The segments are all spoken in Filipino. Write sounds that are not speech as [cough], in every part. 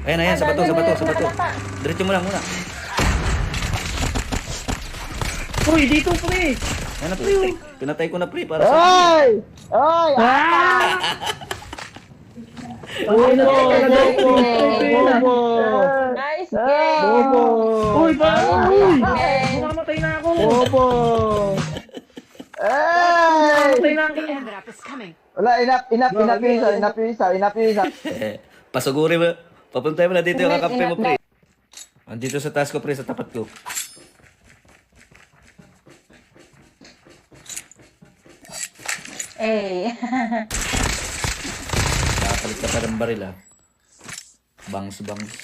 Ayan, ayan, sa bato, sa bato, sa bato. Diretso mo lang muna. Uy, dito pre! Ayan na, pre. Pinatay ko na, pre, para sa... Ay! Ay! Ah! Po! Bobo! Nice game! Bobo! Uy, ba? Uy! Okay. Mamamatay na ako! Bobo! Ay! Mamamatay na ako! Airdrop is coming. Wala, enough, enough, enough yung isa, enough yung isa, enough yung isa. Pasuguri mo. Papuntay mo na dito yung kakampi mo, pre. Andito sa task ko, pre, sa tapat ko. Eh. Nakapalit ka pa ng baril, ah. Bangs, bangs.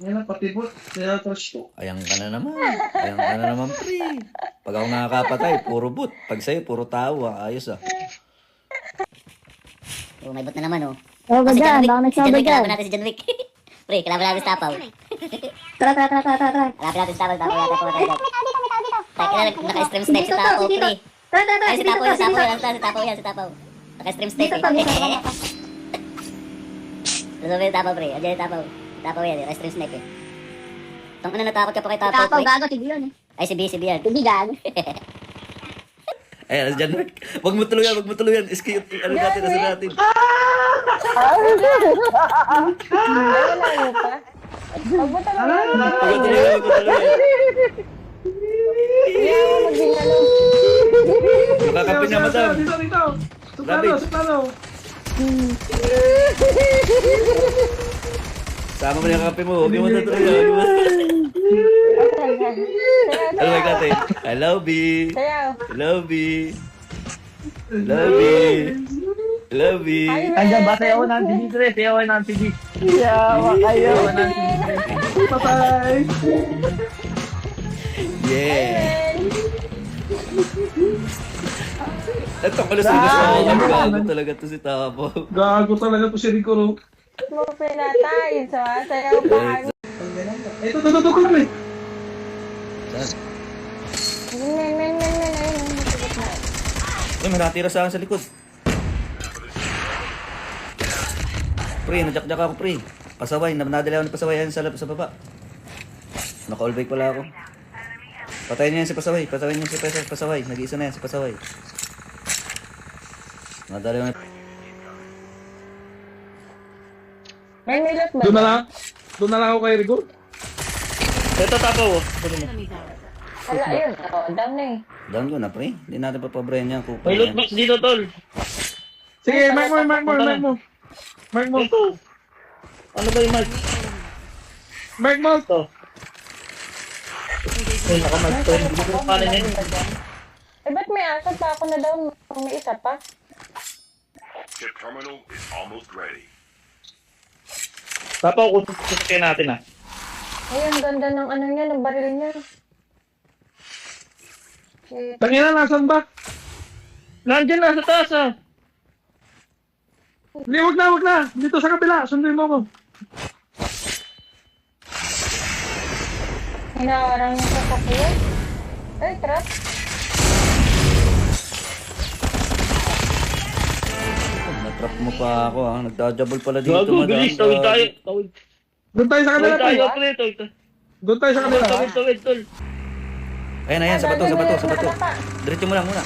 Ngayon, patibot. Kaya trash ko. Ayang ka na naman. Ayang ka na naman, pre. Pag ako nakakapatay, puro boot. Pag sa'yo, puro tao, ah. Ayos, ah. Oh, may bot na naman, oh. Oh, si baga, Wick. baka Si John Wick, kalaban natin si John Wick. Pre, kalaban natin si Tapaw. Tara, tara, tara, tara, tara. Hanapin natin si Tapaw, Tapaw yata po. Taka na, naka-stream snipe si to, Tapaw, si pre. Tara, tara, tara, Ay, si Tapaw yan, si. Tapaw yan, si Tapaw yan, si Tapaw. Naka-stream snipe, Dito to, dito to. eh. Gusto mo yung Tapaw, pre. Andiyan yung Tapaw. Tapaw yan, naka-stream snipe. Tang ina, natakot ka pa kay Tapaw, Tapaw, pre. gago, sige yun eh. Ay, si B, si B yan. Hindi gago. Ayan, dyan. Huwag mo tuluyan, huwag mo tuluyan. Iski, ano natin, nasa natin. Malayo pa. Huwag mo talaga. Huwag mo tuluyan, huwag mo tuluyan. Hindi ako magbinalo. Makakampi niya, madam. Dito, dito! David. Suplano, suplano! Sama mo na yung kakampi mo. Huwag mo tuluyan, huwag mo Ano ba natin? Hello, B. Sayaw. Hello, B. Hello, B. Hello, B. Andiyan ba sayaw ng TV, pre? Sayaw ng TV. Yawa kayo. Sayaw pre. Patay! Yeah. Ito ko na sa mga gago talaga to si Tapo. Gago talaga to si Rico. Mo pinatay. So, sayaw pa. Ito, ito, ito, ito, na. Uy, may natira sa akin sa likod. Pre, najakjak ako, pre. Pasaway, nadali ako ng pasaway yan sa, sa baba. Naka-all break pala ako. Patayin niya yan si pasaway. Patayin niya si Pas- pasaway. Nag-iisa na yan si pasaway. Nadali ako ng... May milot ba? Doon na lang. Doon na lang ako kay Rico. Ito, Tapo. Wala, ayun. Oo, down na eh. Down ko na, pre. Hindi natin papabrayan yan. Kupa May loot box dito, tol. Sige, mark mo, mark mo, mark mo. Mark mo. Ano ba yung mark? Mark mo. Ito. Ay, nakamark to. Hindi ko kanin yan. Eh, ba't may asa pa ako na down? May isa pa. Chip terminal is almost ready. Ko sasakyan natin ah. Ay, ang ganda ng ano niya, ng baril niya. Shit. Tangina, nasan ba? Nandiyan na, sa taas ah. Hindi, wag na, wag na. Dito sa kabila, sunduin mo ko. Hinawarang niya sa sakyan. Ay, trap. Natrap mo pa ako, ha. Nagdadjabal pala dito, Gago, madam. bilis, tawid tayo. Tawid. Doon tayo sa kabila, tayo, tol. pre, Doon tayo sa kabila. Tawid, tawid, tol. Ayan, ayan, sa bato, sa bato, sa bato. Diretso mo lang muna.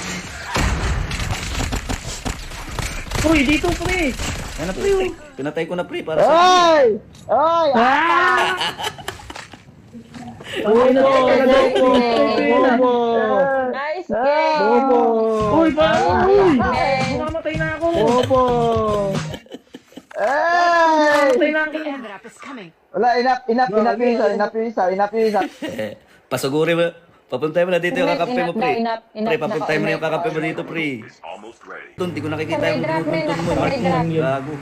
Uy, dito, pre. Ayan na, pre. Pinatay ko na, pre, para sa... Ay! Ay! Ah! Talaga po. Bobo. Game! Bobo. Uy, ba? Uy. Okay. Mamamatay na ako. Bobo! Ay! Mamamatay na ako. Airdrop is coming. Wala, enough, enough, enough yung isa, enough yung isa, enough yung isa. Pasuguri mo. Papuntay mo na dito yung kakampi mo, pre. Pre, papuntay mo na yung kakampi mo dito, pre. Is almost ready. Doon, di ko nakikita yung bununtun mo. Gago.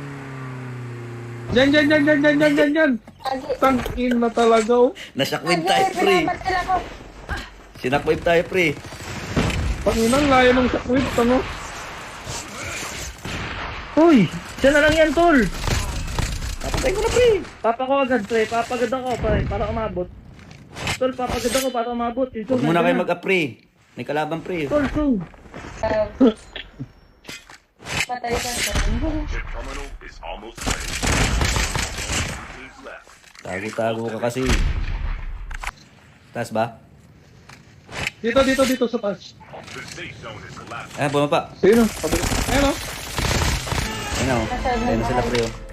Dyan, dyan, dyan, dyan, dyan, dyan, dyan. Agi. Tangin na talaga, oh. Nashakwin Agi, tayo, pre. Sinakwin tayo, pre. Panginang layo ng sakwit, ano? Uy, siya na lang yan, tol. Papatay ko na, pre. Papa ko agad, pre. Papagad ako, pre, para umabot. Tol, papagad ako para umabot. Ito, Huwag muna kayo na. mag-pre. May kalaban, pre. Tol, tol. Patay ka. Ready. Tago-tago ka kasi. Taas ba? Dito, dito, dito sa taas. Ayan, bumaba. Sino? Pabili. Ayan o. Ayun o. Ayun na sila pre oh.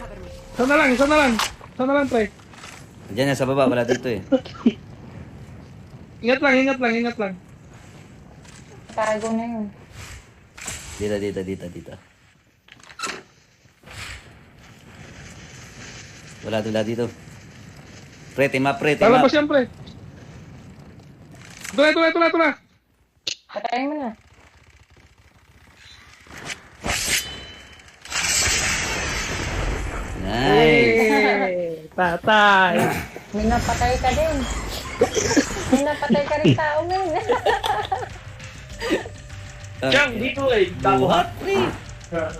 Isa na lang, isa na lang. Isa na lang, pre. Diyan yan sa baba, wala dito eh. [laughs] Ingat lang, ingat lang, ingat lang. Tago na yun. Dito, dito, dito, dito. Wala, wala dito. Pre, up, pre, up. pa siya, pre. Ito na, ito na, ito na, ito na. Patayin mo na. Nice. [laughs] Tatay. May napatay ka din. May napatay ka rin [laughs] tao ngayon. Diyan, dito eh. Buhat, pre. Ah,